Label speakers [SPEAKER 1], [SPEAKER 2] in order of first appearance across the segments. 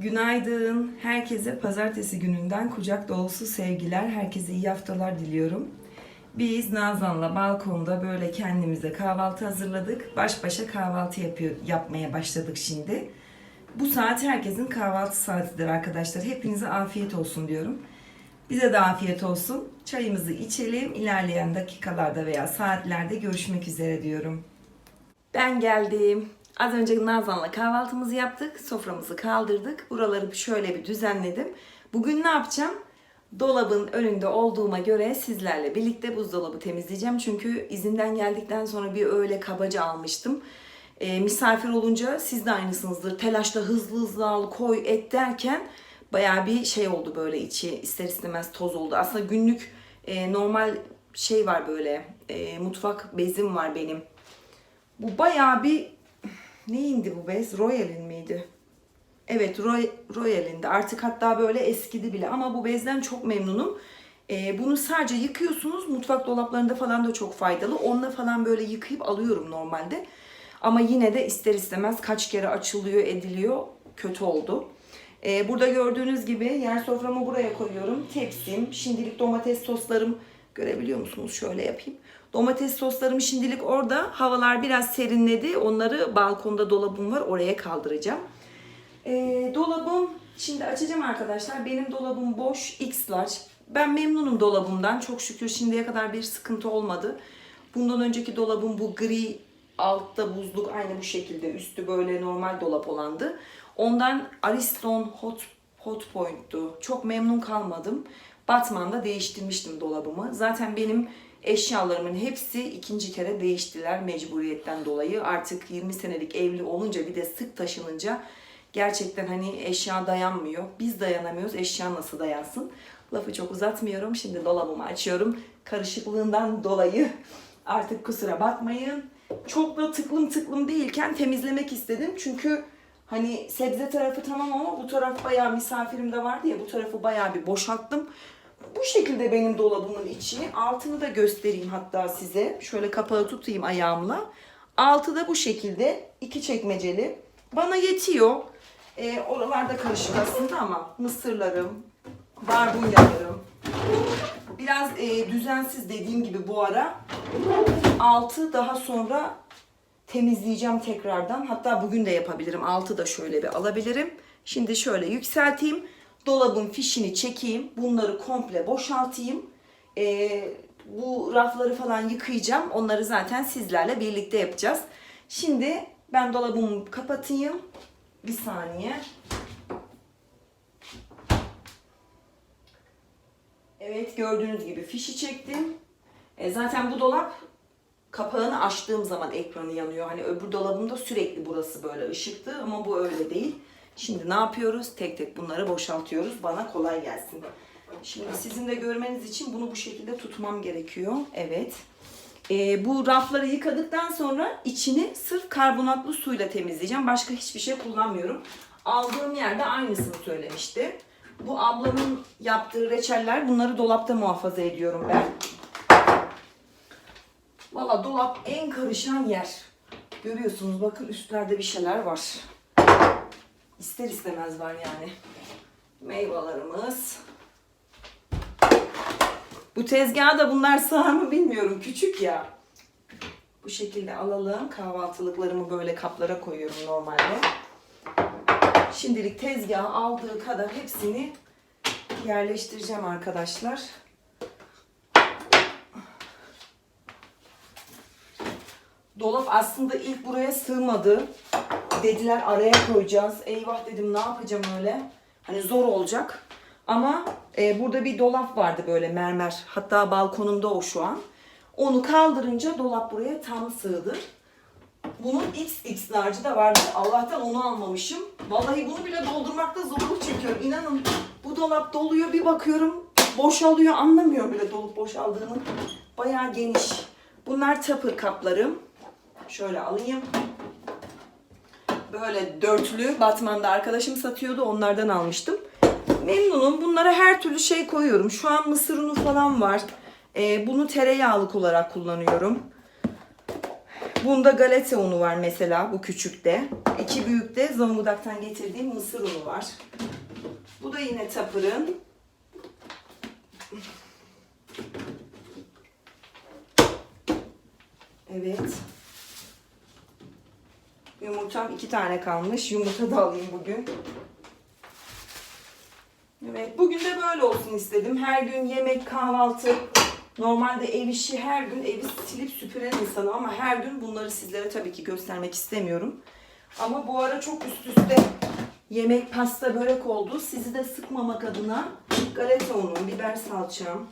[SPEAKER 1] Günaydın. Herkese pazartesi gününden kucak dolusu sevgiler. Herkese iyi haftalar diliyorum. Biz Nazan'la balkonda böyle kendimize kahvaltı hazırladık. Baş başa kahvaltı yapıyor, yapmaya başladık şimdi. Bu saat herkesin kahvaltı saatidir arkadaşlar. Hepinize afiyet olsun diyorum. Bize de afiyet olsun. Çayımızı içelim. İlerleyen dakikalarda veya saatlerde görüşmek üzere diyorum. Ben geldim. Az önce Nazan'la kahvaltımızı yaptık. Soframızı kaldırdık. Buraları şöyle bir düzenledim. Bugün ne yapacağım? Dolabın önünde olduğuma göre sizlerle birlikte buzdolabı temizleyeceğim. Çünkü izinden geldikten sonra bir öğle kabaca almıştım. Ee, misafir olunca siz de aynısınızdır. Telaşla hızlı hızlı al koy et derken bayağı bir şey oldu böyle içi ister istemez toz oldu. Aslında günlük e, normal şey var böyle e, mutfak bezim var benim. Bu bayağı bir neyindi bu bez? Royal'in miydi? Evet Roy, Royal'in de artık hatta böyle eskidi bile ama bu bezden çok memnunum. Ee, bunu sadece yıkıyorsunuz. Mutfak dolaplarında falan da çok faydalı. Onunla falan böyle yıkayıp alıyorum normalde. Ama yine de ister istemez kaç kere açılıyor ediliyor. Kötü oldu. Ee, burada gördüğünüz gibi yer soframı buraya koyuyorum. Tepsim, şimdilik domates soslarım görebiliyor musunuz? Şöyle yapayım. Domates soslarım şimdilik orada. Havalar biraz serinledi. Onları balkonda dolabım var. Oraya kaldıracağım. Ee, dolabım şimdi açacağım arkadaşlar. Benim dolabım boş X large. Ben memnunum dolabımdan. Çok şükür şimdiye kadar bir sıkıntı olmadı. Bundan önceki dolabım bu gri altta buzluk aynı bu şekilde. Üstü böyle normal dolap olandı. Ondan Ariston Hot Hot Point'tu. Çok memnun kalmadım. Batman'da değiştirmiştim dolabımı. Zaten benim eşyalarımın hepsi ikinci kere değiştiler mecburiyetten dolayı. Artık 20 senelik evli olunca bir de sık taşınınca gerçekten hani eşya dayanmıyor. Biz dayanamıyoruz. Eşya nasıl dayansın? Lafı çok uzatmıyorum. Şimdi dolabımı açıyorum. Karışıklığından dolayı artık kusura bakmayın. Çok da tıklım tıklım değilken temizlemek istedim. Çünkü hani sebze tarafı tamam ama bu taraf bayağı misafirim de vardı ya bu tarafı bayağı bir boşalttım. Bu şekilde benim dolabımın içi. Altını da göstereyim hatta size. Şöyle kapağı tutayım ayağımla. Altı da bu şekilde iki çekmeceli. Bana yetiyor. Ee, oralarda karışık aslında ama mısırlarım, barbunyalarım. Biraz e, düzensiz dediğim gibi bu ara. Altı daha sonra temizleyeceğim tekrardan. Hatta bugün de yapabilirim. Altı da şöyle bir alabilirim. Şimdi şöyle yükselteyim. Dolabın fişini çekeyim. Bunları komple boşaltayım. Ee, bu rafları falan yıkayacağım. Onları zaten sizlerle birlikte yapacağız. Şimdi ben dolabımı kapatayım. Bir saniye. Evet gördüğünüz gibi fişi çektim. E, zaten bu dolap kapağını açtığım zaman ekranı yanıyor. Hani öbür dolabımda sürekli burası böyle ışıktı ama bu öyle değil. Şimdi ne yapıyoruz? Tek tek bunları boşaltıyoruz. Bana kolay gelsin. Şimdi sizin de görmeniz için bunu bu şekilde tutmam gerekiyor. Evet. Ee, bu rafları yıkadıktan sonra içini sırf karbonatlı suyla temizleyeceğim. Başka hiçbir şey kullanmıyorum. Aldığım yerde aynısını söylemişti. Bu ablamın yaptığı reçeller. Bunları dolapta muhafaza ediyorum ben. Valla dolap en karışan yer. Görüyorsunuz bakın üstlerde bir şeyler var. İster istemez var yani. Meyvelerimiz. Bu tezgaha da bunlar sığar mı bilmiyorum. Küçük ya. Bu şekilde alalım. Kahvaltılıklarımı böyle kaplara koyuyorum normalde. Şimdilik tezgaha aldığı kadar hepsini yerleştireceğim arkadaşlar. Dolap aslında ilk buraya sığmadı. Dediler araya koyacağız. Eyvah dedim ne yapacağım öyle. Hani zor olacak. Ama e, burada bir dolap vardı böyle mermer. Hatta balkonumda o şu an. Onu kaldırınca dolap buraya tam sığdı. Bunun XX large'ı da vardı. Allah'tan onu almamışım. Vallahi bunu bile doldurmakta zorluk çekiyorum. İnanın bu dolap doluyor bir bakıyorum boşalıyor. Anlamıyorum bile dolup boşaldığını. Bayağı geniş. Bunlar tapır kaplarım. Şöyle alayım. Böyle dörtlü Batman'da arkadaşım satıyordu. Onlardan almıştım. Memnunum. Bunlara her türlü şey koyuyorum. Şu an mısır unu falan var. Ee, bunu tereyağlık olarak kullanıyorum. Bunda galeta unu var mesela bu küçükte. İki büyükte Zonguldak'tan getirdiğim mısır unu var. Bu da yine Tapır'ın. Evet. Yumurtam iki tane kalmış. Yumurta da alayım bugün. Evet, bugün de böyle olsun istedim. Her gün yemek, kahvaltı. Normalde ev işi her gün evi silip süpüren insanım ama her gün bunları sizlere tabii ki göstermek istemiyorum. Ama bu ara çok üst üste yemek, pasta, börek oldu. Sizi de sıkmamak adına galeta unu, biber salçam.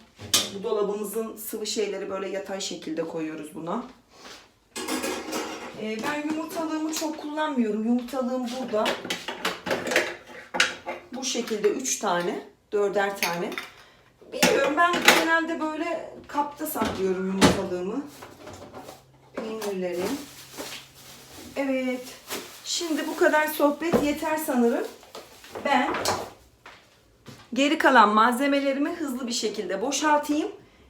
[SPEAKER 1] Bu dolabımızın sıvı şeyleri böyle yatay şekilde koyuyoruz buna. Ee, ben yumurtalığımı çok kullanmıyorum. Yumurtalığım burada. Bu şekilde 3 tane, 4'er tane. Bilmiyorum ben genelde böyle kapta saklıyorum yumurtalığımı. Peynirleri. Evet. Şimdi bu kadar sohbet yeter sanırım. Ben geri kalan malzemelerimi hızlı bir şekilde boşaltayım.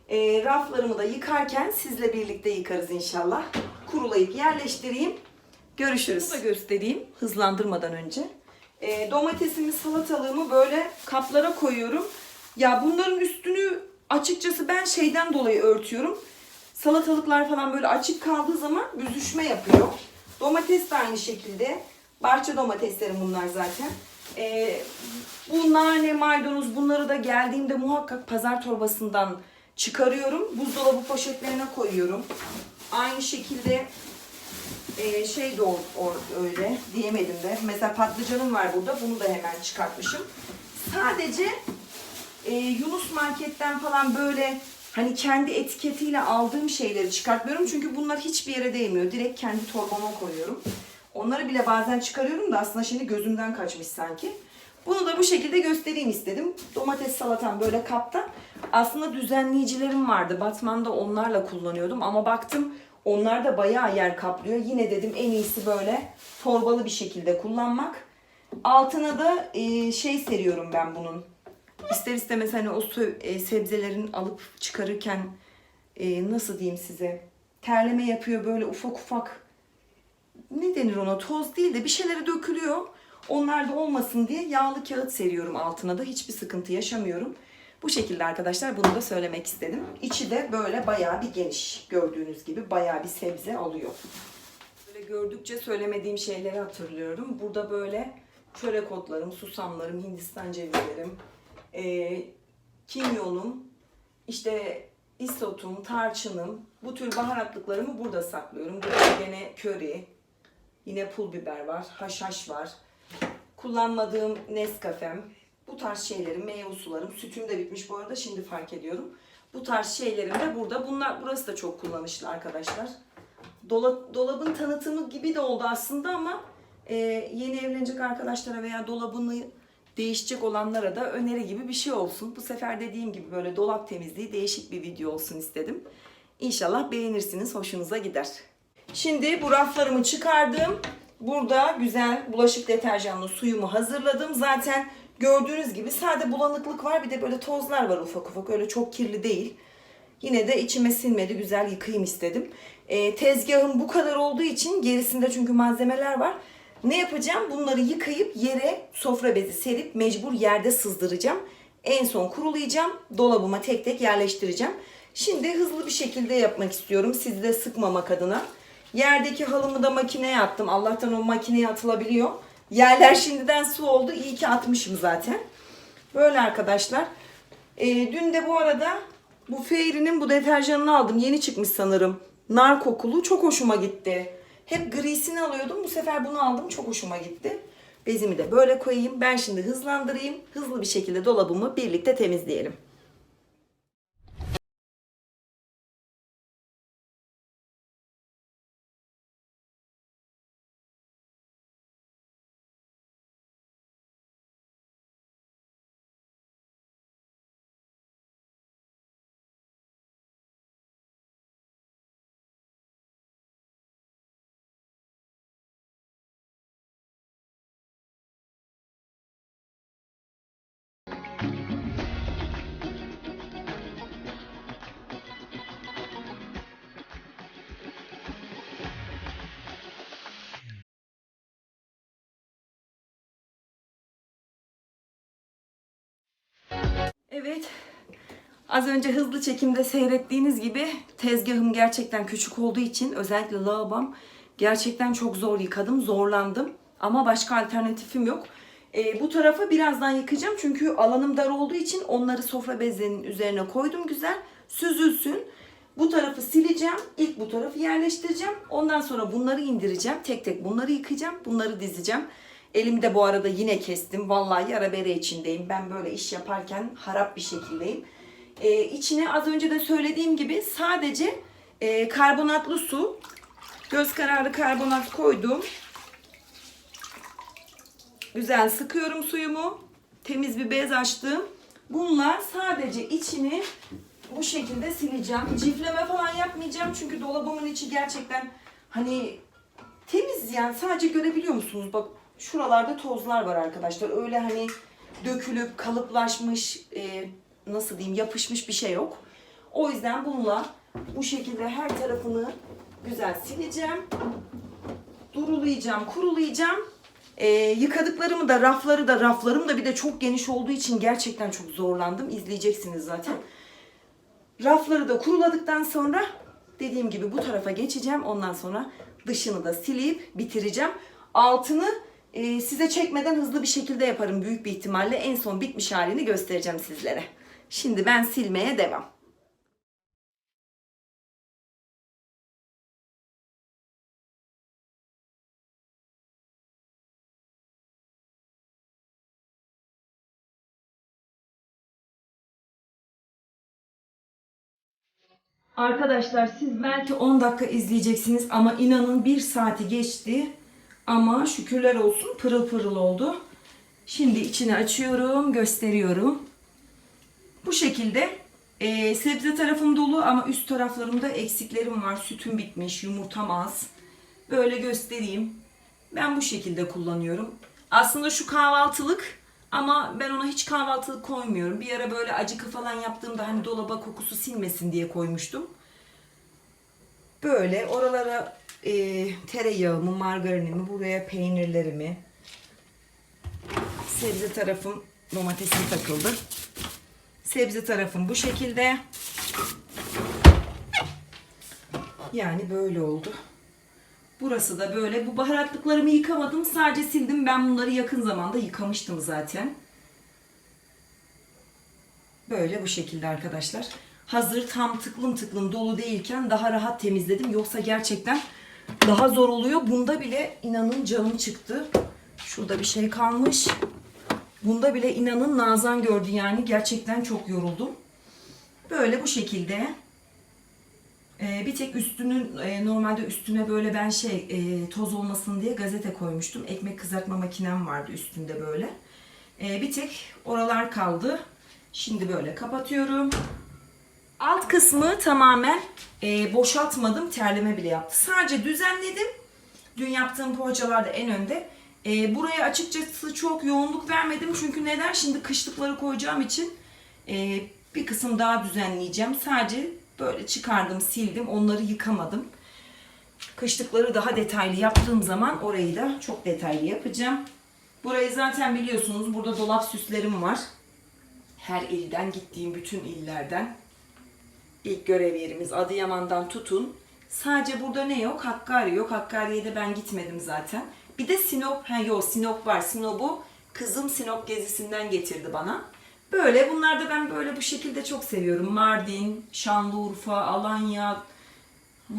[SPEAKER 1] Ee, raflarımı da yıkarken sizle birlikte yıkarız inşallah. Kurulayıp yerleştireyim. Görüşürüz. Bunu da göstereyim hızlandırmadan önce. Ee, domatesimi, salatalığımı böyle kaplara koyuyorum. Ya bunların üstünü açıkçası ben şeyden dolayı örtüyorum. Salatalıklar falan böyle açık kaldığı zaman büzüşme yapıyor. Domates de aynı şekilde. Bahçe domateslerim bunlar zaten. Ee, bu nane, maydanoz bunları da geldiğimde muhakkak pazar torbasından çıkarıyorum. Buzdolabı poşetlerine koyuyorum. Aynı şekilde e, şey de o, o- öyle diyemedim de. Mesela patlıcanım var burada. Bunu da hemen çıkartmışım. Sadece e, Yunus Market'ten falan böyle hani kendi etiketiyle aldığım şeyleri çıkartmıyorum. Çünkü bunlar hiçbir yere değmiyor. Direkt kendi torbama koyuyorum. Onları bile bazen çıkarıyorum da aslında şimdi gözümden kaçmış sanki. Bunu da bu şekilde göstereyim istedim. Domates salatam böyle kapta. Aslında düzenleyicilerim vardı. Batman'da onlarla kullanıyordum ama baktım onlar da bayağı yer kaplıyor. Yine dedim en iyisi böyle torbalı bir şekilde kullanmak. Altına da e, şey seriyorum ben bunun. İster istemez hani o e, sebzelerin alıp çıkarırken e, nasıl diyeyim size terleme yapıyor böyle ufak ufak ne denir ona toz değil de bir şeylere dökülüyor. Onlar da olmasın diye yağlı kağıt seriyorum altına da hiçbir sıkıntı yaşamıyorum. Bu şekilde arkadaşlar bunu da söylemek istedim. İçi de böyle bayağı bir geniş gördüğünüz gibi bayağı bir sebze alıyor. Böyle gördükçe söylemediğim şeyleri hatırlıyorum. Burada böyle çörek otlarım, susamlarım, hindistan cevizlerim, e, kimyonum, işte isotum, tarçınım, bu tür baharatlıklarımı burada saklıyorum. Burada gene köri, yine pul biber var, haşhaş var. Kullanmadığım Nescafe'm, tarz şeylerim, meyve sularım, sütüm de bitmiş bu arada şimdi fark ediyorum. Bu tarz şeylerim de burada. Bunlar burası da çok kullanışlı arkadaşlar. Dola- dolabın tanıtımı gibi de oldu aslında ama e, yeni evlenecek arkadaşlara veya dolabını değişecek olanlara da öneri gibi bir şey olsun. Bu sefer dediğim gibi böyle dolap temizliği değişik bir video olsun istedim. İnşallah beğenirsiniz, hoşunuza gider. Şimdi bu raflarımı çıkardım. Burada güzel bulaşık deterjanlı suyumu hazırladım. Zaten gördüğünüz gibi sade bulanıklık var. Bir de böyle tozlar var ufak ufak. Öyle çok kirli değil. Yine de içime sinmedi. Güzel yıkayayım istedim. Ee, tezgahım bu kadar olduğu için gerisinde çünkü malzemeler var. Ne yapacağım? Bunları yıkayıp yere sofra bezi serip mecbur yerde sızdıracağım. En son kurulayacağım. Dolabıma tek tek yerleştireceğim. Şimdi hızlı bir şekilde yapmak istiyorum. Sizi de sıkmamak adına. Yerdeki halımı da makineye attım. Allah'tan o makineye atılabiliyor. Yerler şimdiden su oldu. İyi ki atmışım zaten. Böyle arkadaşlar. Ee, dün de bu arada bu Fairy'nin bu deterjanını aldım. Yeni çıkmış sanırım. Nar kokulu. Çok hoşuma gitti. Hep grisini alıyordum. Bu sefer bunu aldım. Çok hoşuma gitti. Bezimi de böyle koyayım. Ben şimdi hızlandırayım. Hızlı bir şekilde dolabımı birlikte temizleyelim. Evet. Az önce hızlı çekimde seyrettiğiniz gibi tezgahım gerçekten küçük olduğu için özellikle lavabom gerçekten çok zor yıkadım. Zorlandım. Ama başka alternatifim yok. Ee, bu tarafı birazdan yıkayacağım. Çünkü alanım dar olduğu için onları sofra bezlerinin üzerine koydum güzel. Süzülsün. Bu tarafı sileceğim. İlk bu tarafı yerleştireceğim. Ondan sonra bunları indireceğim. Tek tek bunları yıkayacağım. Bunları dizeceğim. Elimi de bu arada yine kestim. Vallahi yara bere içindeyim. Ben böyle iş yaparken harap bir şekildeyim. Ee, içine az önce de söylediğim gibi sadece e, karbonatlı su, göz kararı karbonat koydum. Güzel sıkıyorum suyumu. Temiz bir bez açtım. Bunlar sadece içini bu şekilde sileceğim. Cifleme falan yapmayacağım çünkü dolabımın içi gerçekten hani temiz yani sadece görebiliyor musunuz? Bak şuralarda tozlar var arkadaşlar. Öyle hani dökülüp kalıplaşmış e, nasıl diyeyim yapışmış bir şey yok. O yüzden bununla bu şekilde her tarafını güzel sileceğim. Durulayacağım, kurulayacağım. E, yıkadıklarımı da rafları da raflarım da bir de çok geniş olduğu için gerçekten çok zorlandım. İzleyeceksiniz zaten. Rafları da kuruladıktan sonra dediğim gibi bu tarafa geçeceğim. Ondan sonra dışını da silip bitireceğim. Altını e, size çekmeden hızlı bir şekilde yaparım büyük bir ihtimalle. En son bitmiş halini göstereceğim sizlere. Şimdi ben silmeye devam. Arkadaşlar siz belki 10 dakika izleyeceksiniz ama inanın 1 saati geçti. Ama şükürler olsun pırıl pırıl oldu. Şimdi içini açıyorum, gösteriyorum. Bu şekilde e, sebze tarafım dolu ama üst taraflarımda eksiklerim var. Sütüm bitmiş, yumurtam az. Böyle göstereyim. Ben bu şekilde kullanıyorum. Aslında şu kahvaltılık ama ben ona hiç kahvaltılık koymuyorum. Bir ara böyle acıkı falan yaptığımda hani dolaba kokusu silmesin diye koymuştum. Böyle oralara e, tereyağımı, margarinimi, buraya peynirlerimi, sebze tarafım domatesim takıldı. Sebze tarafım bu şekilde. Yani böyle oldu. Burası da böyle. Bu baharatlıklarımı yıkamadım. Sadece sildim. Ben bunları yakın zamanda yıkamıştım zaten. Böyle bu şekilde arkadaşlar. Hazır tam tıklım tıklım dolu değilken daha rahat temizledim. Yoksa gerçekten daha zor oluyor. Bunda bile inanın canım çıktı. Şurada bir şey kalmış. Bunda bile inanın nazan gördü yani. Gerçekten çok yoruldum. Böyle bu şekilde. Ee, bir tek üstünün e, normalde üstüne böyle ben şey e, toz olmasın diye gazete koymuştum. Ekmek kızartma makinem vardı üstünde böyle. Ee, bir tek oralar kaldı. Şimdi böyle kapatıyorum. Alt kısmı tamamen e, boşaltmadım. Terleme bile yaptı. Sadece düzenledim. Dün yaptığım poğaçalar da en önde. E, buraya açıkçası çok yoğunluk vermedim. Çünkü neden? Şimdi kışlıkları koyacağım için e, bir kısım daha düzenleyeceğim. Sadece böyle çıkardım, sildim. Onları yıkamadım. Kışlıkları daha detaylı yaptığım zaman orayı da çok detaylı yapacağım. Burayı zaten biliyorsunuz. Burada dolap süslerim var. Her ilden gittiğim bütün illerden. İlk görev yerimiz Adıyaman'dan tutun. Sadece burada ne yok? Hakkari yok. Hakkari'ye de ben gitmedim zaten. Bir de Sinop, ha yok Sinop var. Sinop'u kızım Sinop gezisinden getirdi bana. Böyle bunlar da ben böyle bu şekilde çok seviyorum. Mardin, Şanlıurfa, Alanya,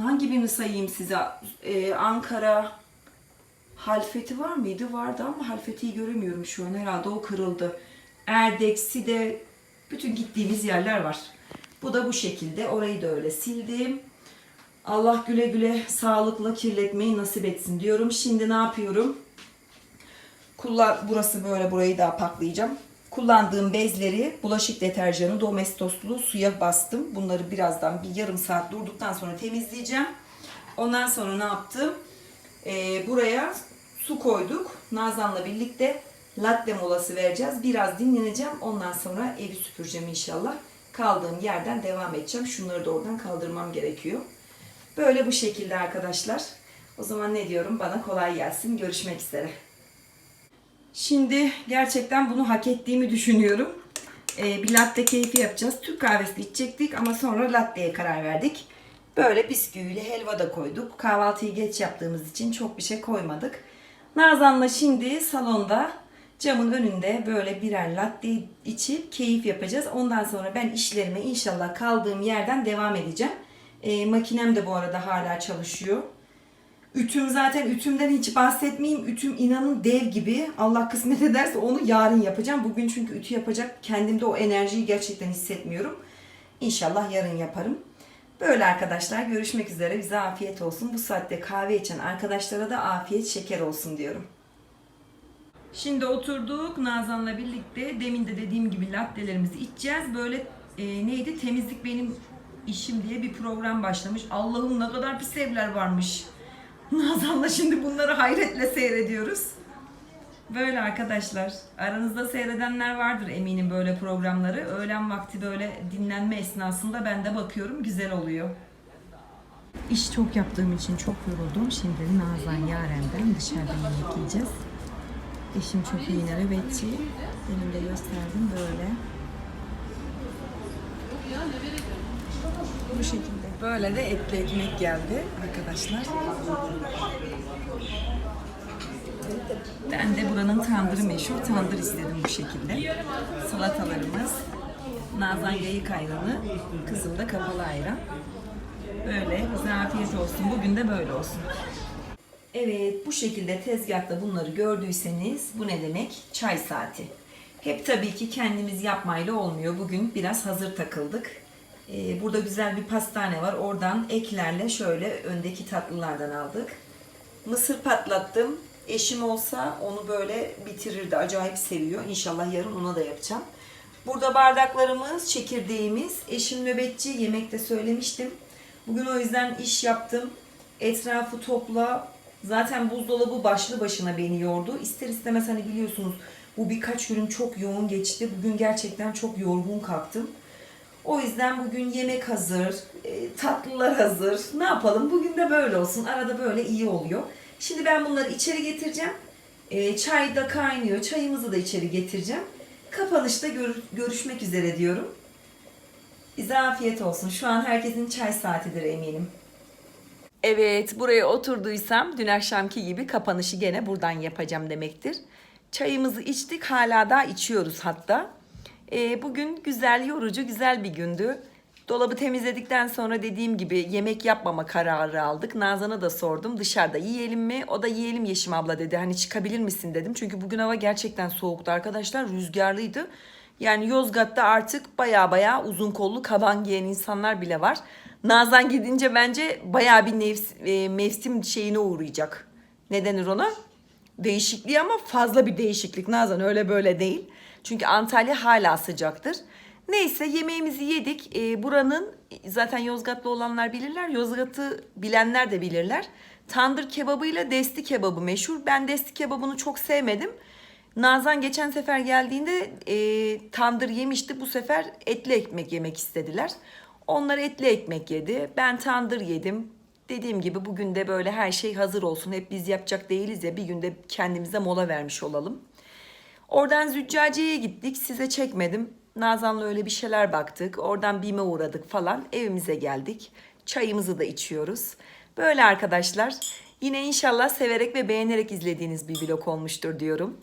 [SPEAKER 1] hangi birini sayayım size? Ee, Ankara, Halfeti var mıydı? Vardı ama Halfeti'yi göremiyorum şu an. Herhalde o kırıldı. Erdek, Side, bütün gittiğimiz yerler var. Bu da bu şekilde. Orayı da öyle sildim. Allah güle güle sağlıkla kirletmeyi nasip etsin diyorum. Şimdi ne yapıyorum? Kullan, burası böyle burayı da paklayacağım. Kullandığım bezleri bulaşık deterjanı domestoslu suya bastım. Bunları birazdan bir yarım saat durduktan sonra temizleyeceğim. Ondan sonra ne yaptım? Ee, buraya su koyduk. Nazan'la birlikte latte molası vereceğiz. Biraz dinleneceğim. Ondan sonra evi süpüreceğim inşallah. Kaldığım yerden devam edeceğim. Şunları da oradan kaldırmam gerekiyor. Böyle bu şekilde arkadaşlar. O zaman ne diyorum? Bana kolay gelsin. Görüşmek üzere. Şimdi gerçekten bunu hak ettiğimi düşünüyorum. e, bir latte keyfi yapacağız. Türk kahvesi içecektik ama sonra latte'ye karar verdik. Böyle bisküviyle helva da koyduk. Kahvaltıyı geç yaptığımız için çok bir şey koymadık. Nazan'la şimdi salonda camın önünde böyle birer latte içip keyif yapacağız. Ondan sonra ben işlerime inşallah kaldığım yerden devam edeceğim. E, makinem de bu arada hala çalışıyor. Ütüm zaten ütümden hiç bahsetmeyeyim. Ütüm inanın dev gibi. Allah kısmet ederse onu yarın yapacağım. Bugün çünkü ütü yapacak kendimde o enerjiyi gerçekten hissetmiyorum. İnşallah yarın yaparım. Böyle arkadaşlar görüşmek üzere. Bize afiyet olsun. Bu saatte kahve içen arkadaşlara da afiyet şeker olsun diyorum. Şimdi oturduk Nazan'la birlikte. Demin de dediğim gibi lattelerimizi içeceğiz. Böyle e, neydi? Temizlik benim işim diye bir program başlamış. Allah'ım ne kadar pis evler varmış. Nazan'la şimdi bunları hayretle seyrediyoruz. Böyle arkadaşlar. Aranızda seyredenler vardır eminim böyle programları. Öğlen vakti böyle dinlenme esnasında ben de bakıyorum. Güzel oluyor. İş çok yaptığım için çok yoruldum. Şimdi Nazan Yaren'den dışarıda yemek yiyeceğiz. Eşim çok iyi nöbetçi. Demin de gösterdim böyle. Bu şekilde. Böyle de etli ekmek geldi arkadaşlar. Ben de buranın tandırı meşhur tandır istedim bu şekilde. Salatalarımız, Nazan yayık ayranı, kızım da kapalı ayran. Böyle bize afiyet olsun. Bugün de böyle olsun. Evet bu şekilde tezgahta bunları gördüyseniz bu ne demek? Çay saati. Hep tabii ki kendimiz yapmayla olmuyor. Bugün biraz hazır takıldık. Ee, burada güzel bir pastane var. Oradan eklerle şöyle öndeki tatlılardan aldık. Mısır patlattım. Eşim olsa onu böyle bitirirdi. Acayip seviyor. İnşallah yarın ona da yapacağım. Burada bardaklarımız, çekirdeğimiz. Eşim nöbetçi. Yemekte söylemiştim. Bugün o yüzden iş yaptım. Etrafı topla. Zaten buzdolabı başlı başına beni yordu. İster istemez hani biliyorsunuz bu birkaç günüm çok yoğun geçti. Bugün gerçekten çok yorgun kalktım. O yüzden bugün yemek hazır, e, tatlılar hazır. Ne yapalım? Bugün de böyle olsun. Arada böyle iyi oluyor. Şimdi ben bunları içeri getireceğim. E, çay da kaynıyor. Çayımızı da içeri getireceğim. Kapanışta gör- görüşmek üzere diyorum. Bize afiyet olsun. Şu an herkesin çay saatidir eminim. Evet, buraya oturduysam dün akşamki gibi kapanışı gene buradan yapacağım demektir. Çayımızı içtik, hala daha içiyoruz hatta. Ee, bugün güzel, yorucu, güzel bir gündü. Dolabı temizledikten sonra dediğim gibi yemek yapmama kararı aldık. Nazan'a da sordum dışarıda yiyelim mi? O da yiyelim Yeşim abla dedi. Hani çıkabilir misin dedim. Çünkü bugün hava gerçekten soğuktu arkadaşlar. Rüzgarlıydı. Yani Yozgat'ta artık baya baya uzun kollu kaban giyen insanlar bile var. Nazan gidince bence baya bir nefs- e, mevsim şeyine uğrayacak. Ne denir ona? Değişikliği ama fazla bir değişiklik. Nazan öyle böyle değil. Çünkü Antalya hala sıcaktır. Neyse yemeğimizi yedik. Ee, buranın zaten Yozgatlı olanlar bilirler. Yozgat'ı bilenler de bilirler. Tandır kebabıyla desti kebabı meşhur. Ben desti kebabını çok sevmedim. Nazan geçen sefer geldiğinde e, tandır yemişti. Bu sefer etli ekmek yemek istediler. Onlar etli ekmek yedi. Ben tandır yedim. Dediğim gibi bugün de böyle her şey hazır olsun. Hep biz yapacak değiliz ya bir günde kendimize mola vermiş olalım. Oradan Züccaciye'ye gittik. Size çekmedim. Nazan'la öyle bir şeyler baktık. Oradan BİM'e uğradık falan. Evimize geldik. Çayımızı da içiyoruz. Böyle arkadaşlar. Yine inşallah severek ve beğenerek izlediğiniz bir vlog olmuştur diyorum.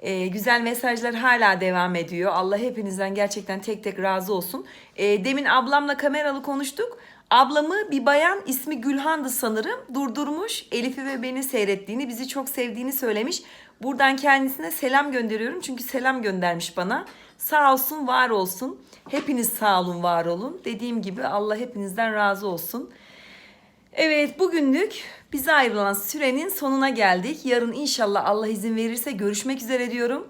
[SPEAKER 1] Ee, güzel mesajlar hala devam ediyor. Allah hepinizden gerçekten tek tek razı olsun. Ee, demin ablamla kameralı konuştuk. Ablamı bir bayan ismi Gülhan'dı sanırım durdurmuş. Elif'i ve beni seyrettiğini, bizi çok sevdiğini söylemiş. Buradan kendisine selam gönderiyorum. Çünkü selam göndermiş bana. Sağ olsun, var olsun. Hepiniz sağ olun, var olun. Dediğim gibi Allah hepinizden razı olsun. Evet bugünlük bize ayrılan sürenin sonuna geldik. Yarın inşallah Allah izin verirse görüşmek üzere diyorum.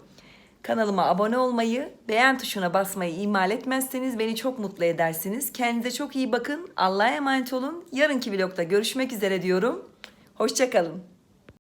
[SPEAKER 1] Kanalıma abone olmayı, beğen tuşuna basmayı ihmal etmezseniz beni çok mutlu edersiniz. Kendinize çok iyi bakın. Allah'a emanet olun. Yarınki vlogda görüşmek üzere diyorum. Hoşçakalın.